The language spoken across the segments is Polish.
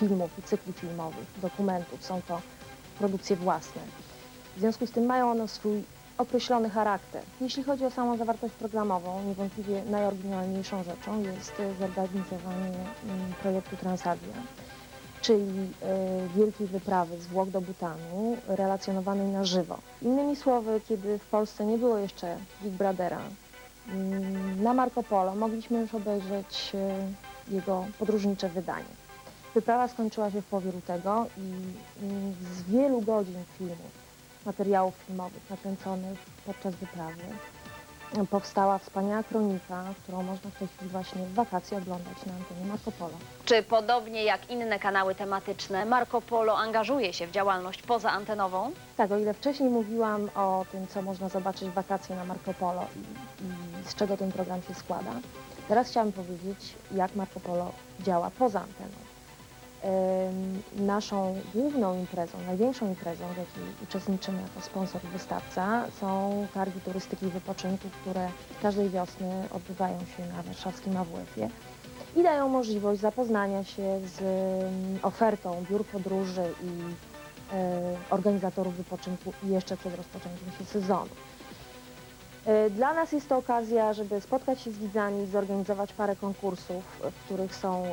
filmów i cykli filmowych, dokumentów. Są to produkcje własne. W związku z tym mają one swój określony charakter. Jeśli chodzi o samą zawartość programową, niewątpliwie najoryginalniejszą rzeczą jest zorganizowanie mm, projektu Transavia, czyli e, wielkiej wyprawy z Włoch do Butanu, relacjonowanej na żywo. Innymi słowy, kiedy w Polsce nie było jeszcze Big Brothera, mm, na Marco Polo mogliśmy już obejrzeć e, jego podróżnicze wydanie. Wyprawa skończyła się w połowie lutego i mm, z wielu godzin filmów, materiałów filmowych nakręconych podczas wyprawy e, powstała wspaniała kronika, którą można w tej chwili właśnie w wakacje oglądać na antenie Marco Polo. Czy podobnie jak inne kanały tematyczne, Marco Polo angażuje się w działalność pozaantenową? Tak, o ile wcześniej mówiłam o tym, co można zobaczyć w wakacje na Marco Polo i, i z czego ten program się składa, teraz chciałam powiedzieć, jak Marco Polo działa poza anteną. Naszą główną imprezą, największą imprezą, w jakiej uczestniczymy jako sponsor i wystawca, są targi turystyki i wypoczynku, które każdej wiosny odbywają się na warszawskim AWF-ie i dają możliwość zapoznania się z ofertą biur podróży i organizatorów wypoczynku jeszcze przed rozpoczęciem się sezonu. E, Dla nas jest to okazja, żeby spotkać się z widzami, zorganizować parę konkursów, w których są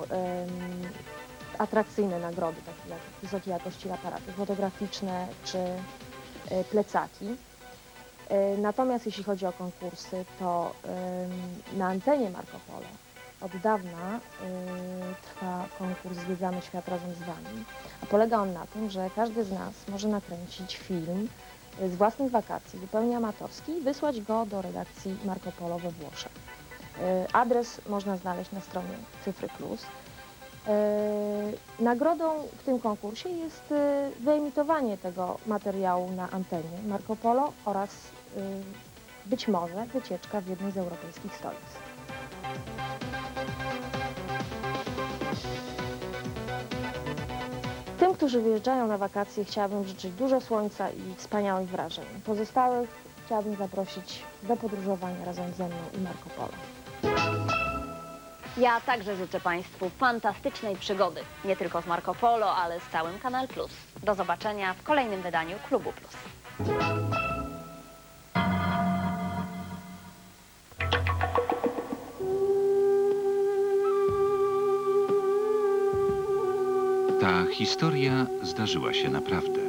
atrakcyjne nagrody, takie jak wysokiej jakości aparaty fotograficzne czy e, plecaki. E, Natomiast jeśli chodzi o konkursy, to na antenie Marco Polo od dawna e, trwa konkurs Zwiedzamy Świat razem z Wami. A polega on na tym, że każdy z nas może nakręcić film z własnych wakacji, zupełnie amatorski i wysłać go do redakcji Marco Polo we Włoszech. Adres można znaleźć na stronie Cyfry Plus. E, Nagrodą w tym konkursie jest e, wyemitowanie tego materiału na antenie Marco Polo oraz e, być może wycieczka w jednej z europejskich stolic. Tym, którzy wyjeżdżają na wakacje, chciałabym życzyć dużo słońca i wspaniałych wrażeń. Pozostałych chciałabym zaprosić do podróżowania razem ze mną i Marco Polo. Ja także życzę Państwu fantastycznej przygody. Nie tylko z Marco Polo, ale z całym Kanal Plus. Do zobaczenia w kolejnym wydaniu Klubu Plus. Ta historia zdarzyła się naprawdę.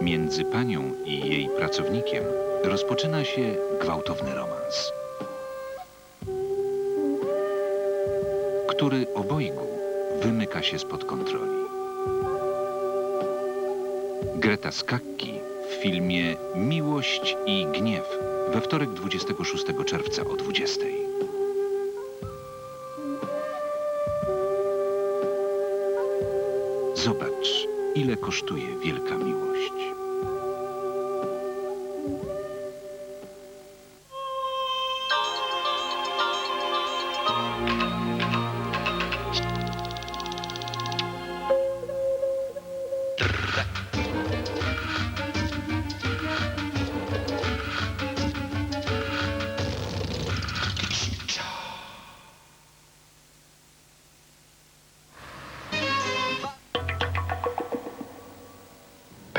Między panią i jej pracownikiem rozpoczyna się gwałtowny romans, który obojgu wymyka się spod kontroli. Greta Skakki w filmie Miłość i gniew we wtorek 26 czerwca o 20. Zobacz, ile kosztuje wielka miłość.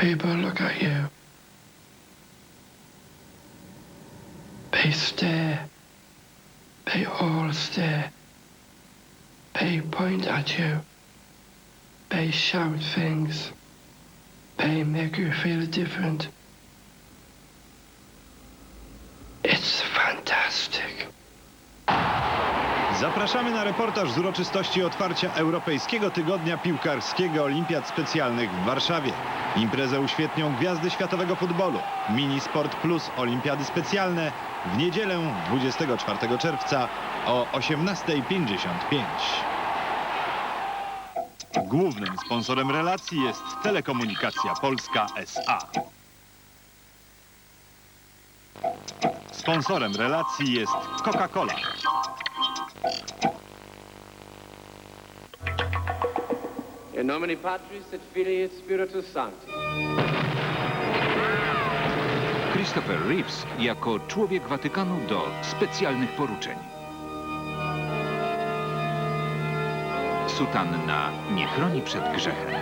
People look at you. They stare. They all stare. They point at you. They shout things. They make you feel different. Zapraszamy na reportaż z uroczystości otwarcia Europejskiego Tygodnia Piłkarskiego Olimpiad Specjalnych w Warszawie. Imprezę uświetnią gwiazdy światowego futbolu. Mini Sport Plus Olimpiady Specjalne w niedzielę 24 czerwca o 18.55. Głównym sponsorem relacji jest Telekomunikacja Polska SA. Sponsorem relacji jest Coca-Cola. In nomine Patris et Filii et Spiritus Sancti. Christopher Reeves jako człowiek Watykanu do specjalnych poruczeń. Sutanna nie chroni przed grzechem.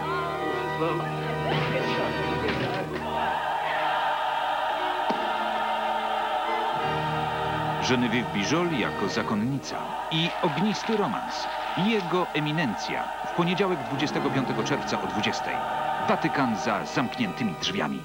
Genevieve Bijol jako zakonnica i ognisty romans. Jego eminencja w poniedziałek 25 czerwca o 20. Watykan za zamkniętymi drzwiami.